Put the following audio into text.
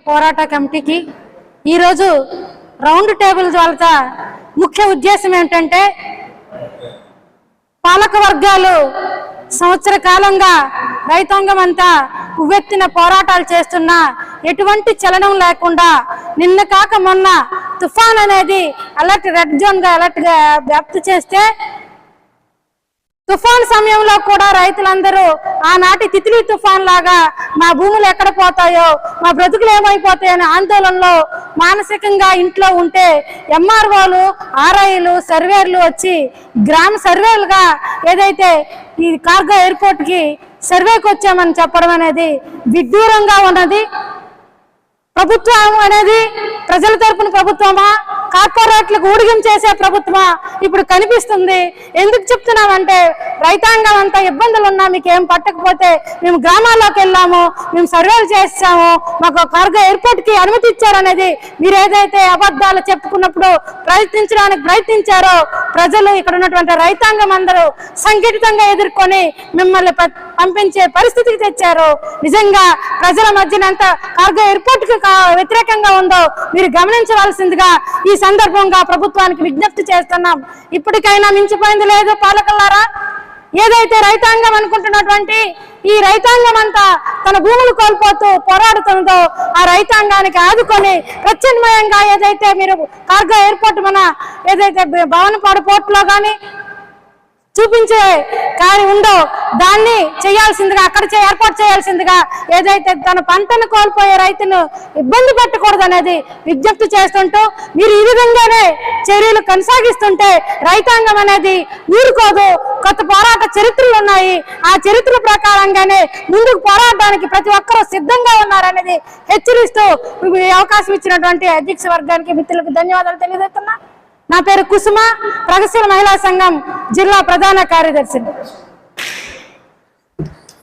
పోరాట కమిటీకి ఈరోజు రౌండ్ టేబుల్ ద్వారా ముఖ్య ఉద్దేశం ఏంటంటే పాలక వర్గాలు సంవత్సర కాలంగా రైతాంగం అంతా ఉవ్వెత్తిన పోరాటాలు చేస్తున్నా ఎటువంటి చలనం లేకుండా నిన్న కాక మొన్న తుఫాన్ అనేది అలర్ట్ రెడ్ జోన్గా అలర్ట్గా వ్యాప్తి చేస్తే తుఫాన్ సమయంలో కూడా రైతులందరూ ఆనాటి తిత్లీ తుఫాన్ లాగా మా భూములు ఎక్కడ పోతాయో మా బ్రతుకులు ఏమైపోతాయనే ఆందోళనలో మానసికంగా ఇంట్లో ఉంటే ఎంఆర్ఓలు ఆర్ఐలు సర్వేర్లు వచ్చి గ్రామ సర్వేలుగా ఏదైతే ఈ కార్గో ఎయిర్పోర్ట్కి సర్వేకి వచ్చామని చెప్పడం అనేది విడ్డూరంగా ఉన్నది. ప్రభుత్వం అనేది ప్రజల తరపున ప్రభుత్వమా? కార్పొరేట్లకు ఊడిగం చేసే ప్రభుత్వమా? ఇప్పుడు కనిపిస్తుంది. ఎందుకు చెప్తున్నామంటే రైతాంగం అంతా ఇబ్బందులు ఉన్నా మీకు ఏం పట్టకపోతే మేము గ్రామాల్లోకి వెళ్ళాము మేము సర్వేలు చేస్తాము మాకు కార్గో ఎయిర్పోర్ట్కి అనుమతి ఇచ్చారనేది మీరు ఏదైతే అబద్ధాలు చెప్పుకున్నప్పుడు ప్రయత్నించడానికి ప్రయత్నించారో ప్రజలు ఇక్కడ ఉన్నటువంటి రైతాంగం అందరూ సంఘటితంగా ఎదుర్కొని మిమ్మల్ని ప- పంపించే పరిస్థితికి తెచ్చారు. నిజంగా ప్రజల మధ్యన ఎంత కార్గో ఎయిర్పోర్ట్కు కా- వ్యతిరేకంగా ఉందో మీరు గమనించవలసిందిగా ఈ సందర్భంగా ప్రభుత్వానికి విజ్ఞప్తి చేస్తున్నాం. ఇప్పటికైనా మించిపోయింది లేదు పాలకులారా? ఏదైతే రైతాంగం అనుకుంటున్నటువంటి ఈ రైతాంగం అంతా తన భూములు కోల్పోతూ పోరాడుతుందో ఆ రైతాంగానికి ఆదుకొని ప్రత్యామ్నాయంగా ఏదైతే మీరు కార్గో ఎయిర్పోర్ట్ మన ఏదైతే భవనపాడు పోర్టులో కానీ చూపించే కానీ ఉందో దాన్ని చేయాల్సిందిగా అక్కడ చే- ఏర్పాటు చేయాల్సిందిగా ఏదైతే తన పంటను కోల్పోయే రైతును ఇబ్బంది పెట్టకూడదు అనేది విజ్ఞప్తి చేస్తుంటూ మీరు ఈ విధంగానే చర్యలు కొనసాగిస్తుంటే రైతాంగం అనేది ఊరుకోదు. కొత్త పోరాట చరిత్రలు ఉన్నాయి. ఆ చరిత్ర ప్రకారంగానే ముందుకు పోరాడడానికి ప్రతి ఒక్కరూ సిద్ధంగా ఉన్నారనేది హెచ్చరిస్తూ అవకాశం ఇచ్చినటువంటి అధ్యక్ష వర్గానికి మిత్రులకు ధన్యవాదాలు తెలియజేస్తున్నా. నా పేరు కుసుమ ప్రగతిశీల మహిళా సంఘం జిల్లా ప్రధాన కార్యదర్శి.